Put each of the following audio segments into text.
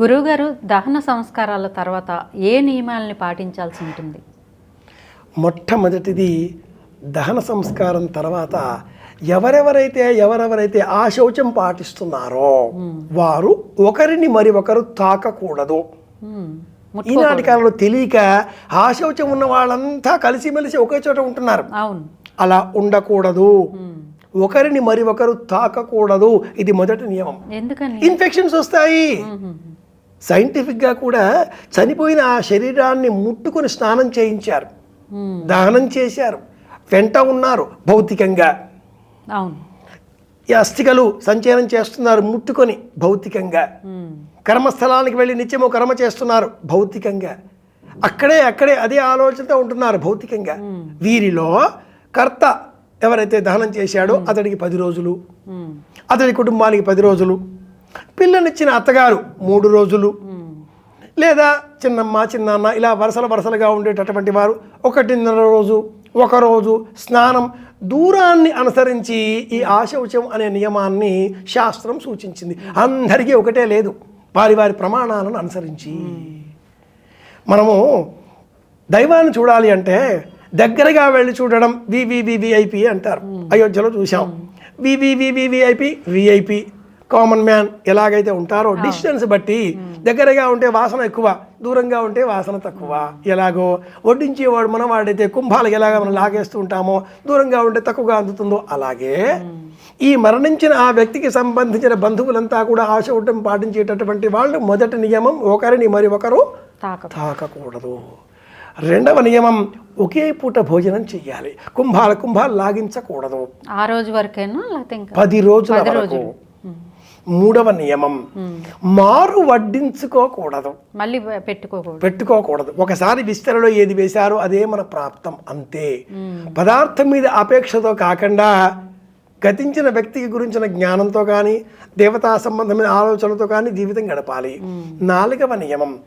గురువుగారు దహన సంస్కారాల తర్వాత ఏ నియమాలని పాటించాల్సి ఉంటుంది? మొట్టమొదటిది దహన సంస్కారం తర్వాత ఎవరెవరైతే ఎవరెవరైతే ఆ శౌచం పాటిస్తున్నారో వారు ఒకరిని మరి ఒకరు తాకకూడదు. ఈనాటి కాలంలో తెలియక ఆ శౌచం ఉన్న వాళ్ళంతా కలిసిమెలిసి ఒకే చోట ఉంటున్నారు. అవును. అలా ఉండకూడదు. ఒకరిని మరి ఒకరు తాకకూడదు. ఇది మొదటి నియమం. ఇన్ఫెక్షన్స్ వస్తాయి. సైంటిఫిక్గా కూడా చనిపోయిన ఆ శరీరాన్ని ముట్టుకుని స్నానం చేయించారు. దహనం చేశారు. వెంట ఉన్నారు భౌతికంగా. ఈ అస్థికలు సంచయనం చేస్తున్నారు ముట్టుకొని భౌతికంగా. కర్మస్థలానికి వెళ్ళి నిత్యము కర్మ చేస్తున్నారు భౌతికంగా. అక్కడే అక్కడే అదే ఆలోచనతో ఉంటున్నారు భౌతికంగా. వీరిలో కర్త ఎవరైతే దహనం చేశాడో అతడికి పది రోజులు. అతడి కుటుంబానికి పది రోజులు. పిల్లనిచ్చిన అత్తగారు మూడు రోజులు. లేదా చిన్నమ్మ చిన్నాన్న ఇలా వరుసల వరుసలుగా ఉండేటటువంటి వారు ఒకటిన్నర రోజు ఒకరోజు స్నానం దూరాన్ని అనుసరించి ఈ ఆశౌచం అనే నియమాన్ని శాస్త్రం సూచించింది. అందరికీ ఒకటే లేదు. వారి వారి ప్రమాణాలను అనుసరించి. మనము దైవాన్ని చూడాలి అంటే దగ్గరగా వెళ్ళి చూడడం వివివివిఐపి అంటారు. అయోధ్యలో చూసాం వివివివిఐపి విఐపి కామన్ మ్యాన్ ఎలాగైతే ఉంటారో డిస్టెన్స్ బట్టి దగ్గరగా ఉంటే వాసన ఎక్కువ దూరంగా ఉంటే వాసన తక్కువ. ఎలాగో వడ్డించేవాడు మనం వాడైతే కుంభాలకు ఎలాగ మనం లాగేస్తూ ఉంటామో దూరంగా ఉంటే తక్కువగా అందుతుందో అలాగే ఈ మరణించిన ఆ వ్యక్తికి సంబంధించిన బంధువులంతా కూడా ఆశ ఉండటం పాటించేటటువంటి వాళ్ళు మొదటి నియమం ఒకరిని మరి ఒకరు తాక తాకకూడదు. రెండవ నియమం ఒకే పూట భోజనం చెయ్యాలి. కుంభాల కుంభాలు లాగించకూడదు. ఆ రోజు వరకేనా పది రోజుల. వరకు. మూడవ నియమం. మారు వడ్డించుకోకూడదు. మళ్ళీ పెట్టుకోకూడదు. పెట్టుకోకూడదు. ఒకసారి విస్తరలో ఏది వేశారో అదే మన ప్రాప్తం అంతే. పదార్థం మీద అపేక్షతో కాకుండా గతించిన వ్యక్తికి గురించిన జ్ఞానంతో కానీ దేవతా సంబంధమైన ఆలోచనలతో కానీ జీవితం గడపాలి. నాలుగవ నియమం.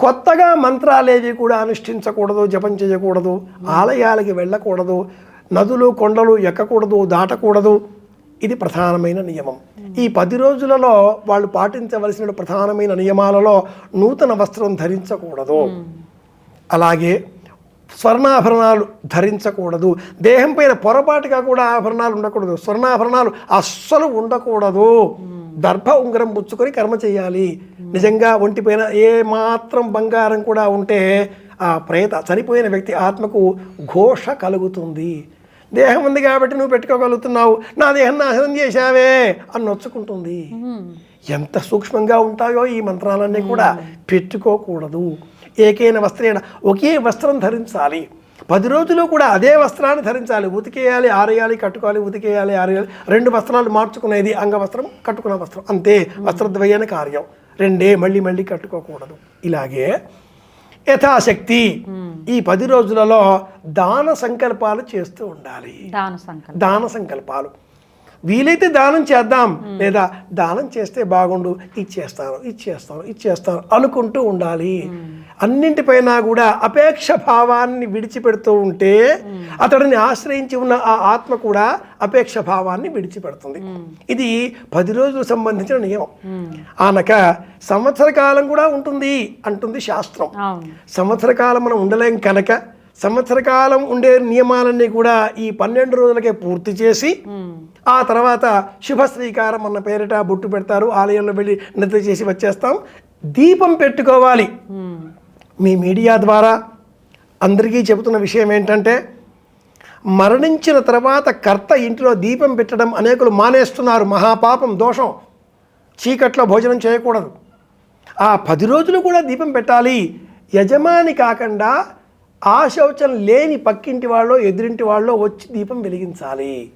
కొత్తగా మంత్రాలేవి కూడా అనుష్ఠించకూడదు జపం చేయకూడదు ఆలయాలకి వెళ్ళకూడదు నదులు కొండలు ఎక్కకూడదు దాటకూడదు. ఇది ప్రధానమైన నియమం. ఈ పది రోజులలో వాళ్ళు పాటించవలసిన ప్రధానమైన నియమాలలో నూతన వస్త్రం ధరించకూడదు. అలాగే స్వర్ణాభరణాలు ధరించకూడదు. దేహం పైన పొరపాటుగా కూడా ఆభరణాలు ఉండకూడదు. స్వర్ణాభరణాలు అస్సలు ఉండకూడదు. దర్భ ఉంగరం పుచ్చుకొని కర్మ చేయాలి. నిజంగా ఒంటిపైన ఏ మాత్రం బంగారం కూడా ఉంటే ఆ ప్రేత చనిపోయిన వ్యక్తి ఆత్మకు ఘోష కలుగుతుంది. దేహం ఉంది కాబట్టి నువ్వు పెట్టుకోగలుగుతున్నావు. నా దేహం నాశనం చేశావే అని నొచ్చుకుంటుంది. ఎంత సూక్ష్మంగా ఉంటాయో ఈ మంత్రాలన్నీ కూడా పెట్టుకోకూడదు. ఏకైన వస్త్రేణ ఒకే వస్త్రం ధరించాలి. పది రోజులు కూడా అదే వస్త్రాన్ని ధరించాలి. ఉతికేయాలి ఆరేయాలి కట్టుకోవాలి ఉతికేయాలి ఆరేయాలి. రెండు వస్త్రాలు మార్చుకునేది అంగవస్త్రం కట్టుకున్న వస్త్రం. అంతే వస్త్రద్వయన కార్యం. రెండే మళ్ళీ మళ్ళీ కట్టుకోకూడదు. ఇలాగే యథాశక్తి. ఈ పది రోజులలో దాన సంకల్పాలు చేస్తూ ఉండాలి. దాన సంకల్పం దాన సంకల్పాలు. వీలైతే దానం చేద్దాం లేదా దానం చేస్తే బాగుండు ఇచ్చేస్తాను ఇచ్చేస్తాను ఇచ్చేస్తాను అనుకుంటూ ఉండాలి. అన్నింటిపైన కూడా అపేక్ష భావాన్ని విడిచిపెడుతూ ఉంటే అతడిని ఆశ్రయించి ఉన్న ఆ ఆత్మ కూడా అపేక్ష భావాన్ని విడిచిపెడుతుంది. ఇది పది రోజులకు సంబంధించిన నియమం. ఆనక సంవత్సర కాలం కూడా ఉంటుంది అంటుంది శాస్త్రం. సంవత్సర కాలం మనం ఉండలేం కనుక సంవత్సర కాలం ఉండే నియమాలన్నీ కూడా ఈ పన్నెండు రోజులకే పూర్తి చేసి. ఆ తర్వాత శుభ శ్రీకారం అన్న పేరిట బొట్టు పెడతారు ఆలయంలో వెళ్ళి నిద్ర చేసి వచ్చేస్తాం. దీపం పెట్టుకోవాలి. మీ మీడియా ద్వారా అందరికీ చెబుతున్న విషయం ఏంటంటే మరణించిన తర్వాత కర్త ఇంటిలో దీపం పెట్టడం అనేకులు మానేస్తున్నారు. మహాపాపం దోషం. చీకట్లో భోజనం చేయకూడదు. ఆ పది రోజులు కూడా దీపం పెట్టాలి. యజమాని కాకుండా ఆ శౌచం లేని పక్కింటి వాళ్ళు ఎదురింటి వాళ్ళు వచ్చి దీపం వెలిగించాలి.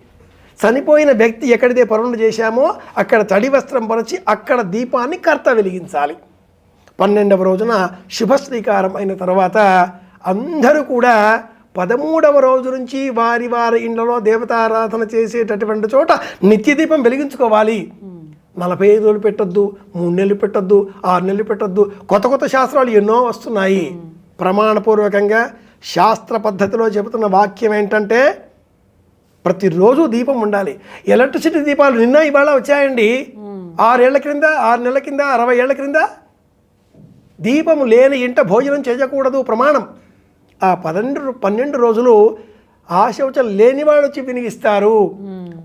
చనిపోయిన వ్యక్తి ఎక్కడైతే పనులు చేశామో అక్కడ తడి వస్త్రం పరచి అక్కడ దీపాన్ని కర్త వెలిగించాలి. పన్నెండవ రోజున శుభ శ్రీకారం అయిన తర్వాత అందరూ కూడా పదమూడవ రోజు నుంచి వారి వారి ఇండ్లలో దేవతారాధన చేసేటటువంటి చోట నిత్య దీపం వెలిగించుకోవాలి. నలభై ఐదు రోజులు పెట్టొద్దు మూడు నెలలు పెట్టొద్దు ఆరు నెలలు పెట్టొద్దు కొత్త కొత్త శాస్త్రాలు ఎన్నో వస్తున్నాయి. ప్రమాణపూర్వకంగా శాస్త్ర పద్ధతిలో చెబుతున్న వాక్యం ఏంటంటే ప్రతిరోజు దీపం ఉండాలి. ఎలక్ట్రిసిటీ దీపాలు నిన్న ఇవాళ వచ్చాయండి. ఆరేళ్ళ క్రింద ఆరు నెలల కింద అరవై ఏళ్ళ క్రింద దీపము లేని ఇంట భోజనం చేయకూడదు ప్రమాణం. ఆ పన్నెండు పన్నెండు రోజులు ఆ శౌచం లేని వాళ్ళు వచ్చి వినిగిస్తారు.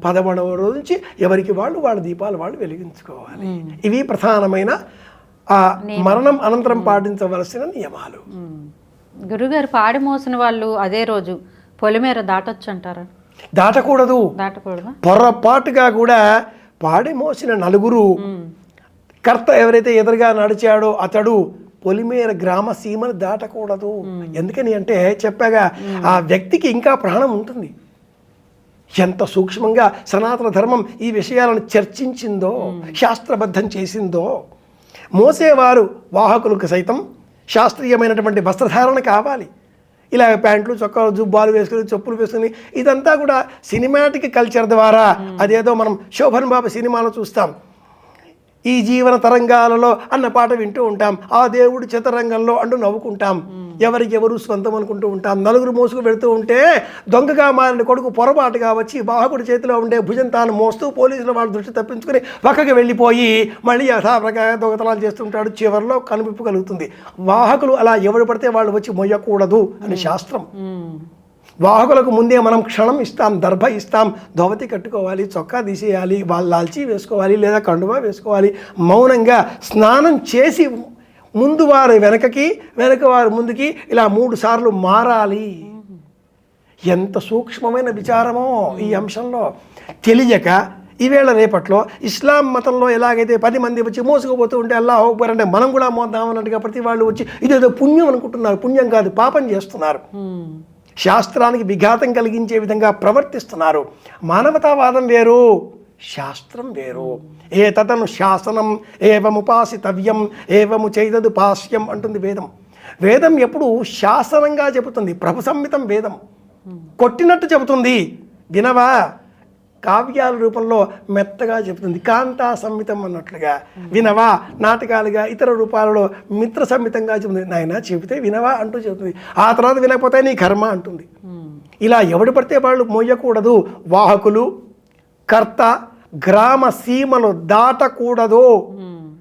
పదమూడవ రోజు నుంచి ఎవరికి వాళ్ళు వాళ్ళ దీపాలు వాళ్ళు వెలిగించుకోవాలి. ఇవి ప్రధానమైన ఆ మరణం అనంతరం పాటించవలసిన నియమాలు. గురుగారు పాడి మోసిన వాళ్ళు అదే రోజు పొలిమేర దాటొచ్చు అంటారా దాటకూడదు. దాటకూడదా? పొరపాటుగా కూడా పాడి మోసిన నలుగురు కర్త ఎవరైతే ఎదురుగా నడిచాడో అతడు పొలిమేర గ్రామ సీమను దాటకూడదు. ఎందుకని అంటే చెప్పాగా ఆ వ్యక్తికి ఇంకా ప్రాణం ఉంటుంది. ఎంత సూక్ష్మంగా సనాతన ధర్మం ఈ విషయాలను చర్చించిందో శాస్త్రబద్ధం చేసిందో మోసేవారు వాహకులకు సైతం శాస్త్రీయమైనటువంటి వస్త్రధారణ కావాలి. ఇలా ప్యాంట్లు చొక్కాలు జుబ్బాలు వేసుకుని చెప్పులు వేసుకుని ఇదంతా కూడా సినిమాటిక్ కల్చర్ ద్వారా అదేదో మనం శోభన్ బాబు సినిమాలో చూస్తాం. ఈ జీవన తరంగాలలో అన్న పాట వింటూ ఉంటాం. ఆ దేవుడు చతరంగంలో అంటూ నవ్వుకుంటాం. ఎవరికి ఎవరు స్వంతం అనుకుంటూ ఉంటాం. నలుగురు మోసుకు వెళుతూ ఉంటే దొంగగా మారిన కొడుకు పొరపాటుగా వచ్చి వాహకుడి చేతిలో ఉండే భుజం తాను మోస్తూ పోలీసుల వాళ్ళ దృష్టి తప్పించుకుని పక్కకి వెళ్ళిపోయి మళ్ళీ యథాప్రకారం దొంగతనాలు చేస్తుంటాడు. చివరిలో కనువిప్పు కలుగుతుంది. వాహకులు అలా ఎవడు పడితే వాళ్ళు వచ్చి మొయ్యకూడదు అని శాస్త్రం. వాహకులకు ముందే మనం క్షణం ఇస్తాం దర్భ ఇస్తాం ధోవతి కట్టుకోవాలి చొక్కా తీసేయాలి వాళ్ళు లాల్చి వేసుకోవాలి లేదా కండువా వేసుకోవాలి. మౌనంగా స్నానం చేసి ముందు వారు వెనకకి వెనక వారు ముందుకి ఇలా మూడు సార్లు మారాలి. ఎంత సూక్ష్మమైన విచారమో ఈ అంశంలో. తెలియక ఈవేళ రేపట్లో ఇస్లాం మతంలో ఎలాగైతే పది మంది వచ్చి మోసుకుపోతూ ఉంటే అల్లా అంటే మనం కూడా మోద్దాం అన్నట్టుగా ప్రతి వాళ్ళు వచ్చి ఇదేదో పుణ్యం అనుకుంటున్నారు. పుణ్యం కాదు పాపం చేస్తున్నారు. శాస్త్రానికి విఘాతం కలిగించే విధంగా ప్రవర్తిస్తున్నారు. మానవతావాదం వేరు శాస్త్రం వేరు. ఏ తతను శాసనం ఏవముపాసితవ్యం ఏవము చేదదు పాస్యం అంటుంది వేదం. వేదం ఎప్పుడు శాసనంగా చెబుతుంది ప్రభు సంహితం వేదం. కొట్టినట్టు చెబుతుంది వినవా? కావ్యాల రూపంలో మెత్తగా చెబుతుంది. కాంతా సంహితం అన్నట్లుగా. వినవా నాటకాలుగా ఇతర రూపాలలో మిత్ర సంహితంగా చెబుతుంది. నాయన చెబితే వినవా అంటూ చెబుతుంది. ఆ తర్వాత వినకపోతే నీ కర్మ అంటుంది. ఉమ్. ఇలా ఎవడు పడితే వాళ్ళు మోయకూడదు. వాహకులు కర్త గ్రామ సీమలు దాటకూడదు. ఉమ్.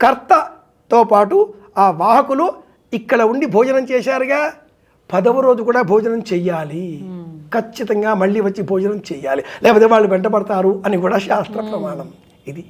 కర్తతో పాటు ఆ వాహకులు ఇక్కడ ఉండి భోజనం చేశారుగా. పదవ రోజు కూడా భోజనం చెయ్యాలి. ఖచ్చితంగా మళ్ళీ వచ్చి భోజనం చెయ్యాలి. లేకపోతే వాళ్ళు వెంటబడతారు అని కూడా శాస్త్ర ప్రమాణం ఇది.